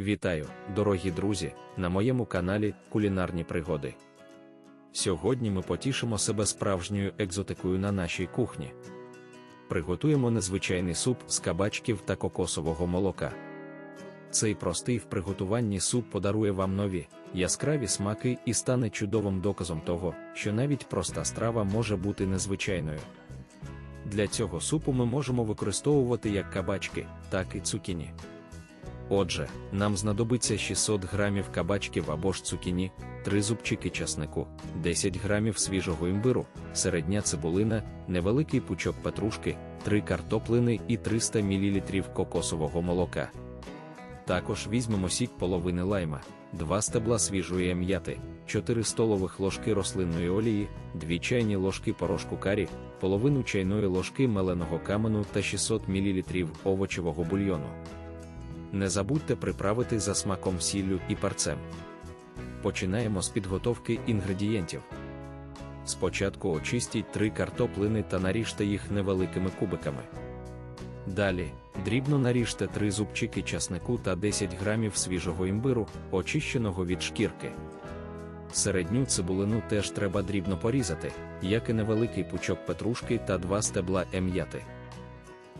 Вітаю, дорогі друзі, на моєму каналі Кулінарні пригоди. Сьогодні ми потішимо себе справжньою екзотикою на нашій кухні. Приготуємо незвичайний суп з кабачків та кокосового молока. Цей простий в приготуванні суп подарує вам нові, яскраві смаки і стане чудовим доказом того, що навіть проста страва може бути незвичайною. Для цього супу ми можемо використовувати як кабачки, так і цукіні. Отже, нам знадобиться 600 грамів кабачків або ж цукіні, 3 зубчики часнику, 10 грамів свіжого імбиру, середня цибулина, невеликий пучок петрушки, 3 картоплини і 300 мл кокосового молока. Також візьмемо сік половини лайма, 2 стебла свіжої м'яти, 4 столових ложки рослинної олії, 2 чайні ложки порошку карі, половину чайної ложки меленого каменю та 600 мл овочевого бульйону. Не забудьте приправити за смаком сіллю і парцем. Починаємо з підготовки інгредієнтів. Спочатку очистіть три картоплини та наріжте їх невеликими кубиками. Далі дрібно наріжте три зубчики часнику та 10 грамів свіжого імбиру, очищеного від шкірки. Середню цибулину теж треба дрібно порізати, як і невеликий пучок петрушки та два стебла ем'яти.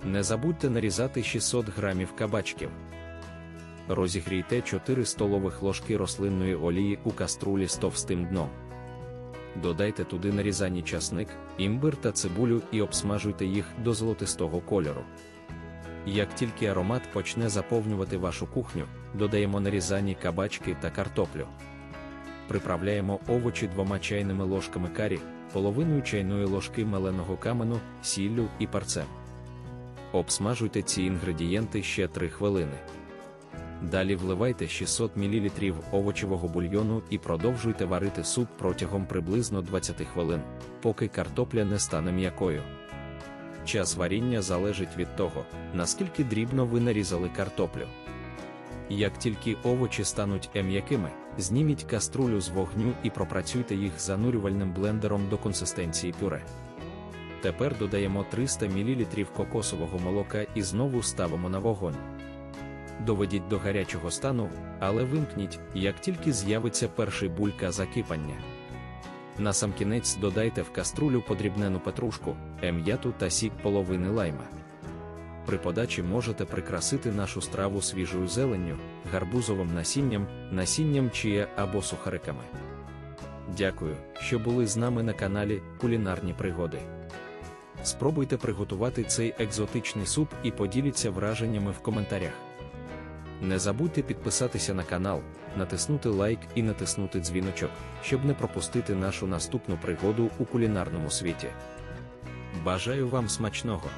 Не забудьте нарізати 600 грамів кабачків. Розігрійте 4 столових ложки рослинної олії у каструлі з товстим дном. Додайте туди нарізані часник, імбир та цибулю і обсмажуйте їх до золотистого кольору. Як тільки аромат почне заповнювати вашу кухню, додаємо нарізані кабачки та картоплю. Приправляємо овочі двома чайними ложками карі, половиною чайної ложки меленого каменю, сіллю і парцем. Обсмажуйте ці інгредієнти ще 3 хвилини. Далі вливайте 600 мл овочевого бульйону і продовжуйте варити суп протягом приблизно 20 хвилин, поки картопля не стане м'якою. Час варіння залежить від того, наскільки дрібно ви нарізали картоплю. Як тільки овочі стануть м'якими, зніміть каструлю з вогню і пропрацюйте їх занурювальним блендером до консистенції пюре. Тепер додаємо 300 мл кокосового молока і знову ставимо на вогонь. Доведіть до гарячого стану, але вимкніть, як тільки з'явиться перший булька закипання. Насамкінець додайте в каструлю подрібнену петрушку, ем'яту та сік половини лайма. При подачі можете прикрасити нашу страву свіжою зеленню, гарбузовим насінням, насінням чия або сухариками. Дякую, що були з нами на каналі Кулінарні пригоди. Спробуйте приготувати цей екзотичний суп і поділіться враженнями в коментарях. Не забудьте підписатися на канал, натиснути лайк і натиснути дзвіночок, щоб не пропустити нашу наступну пригоду у кулінарному світі. Бажаю вам смачного!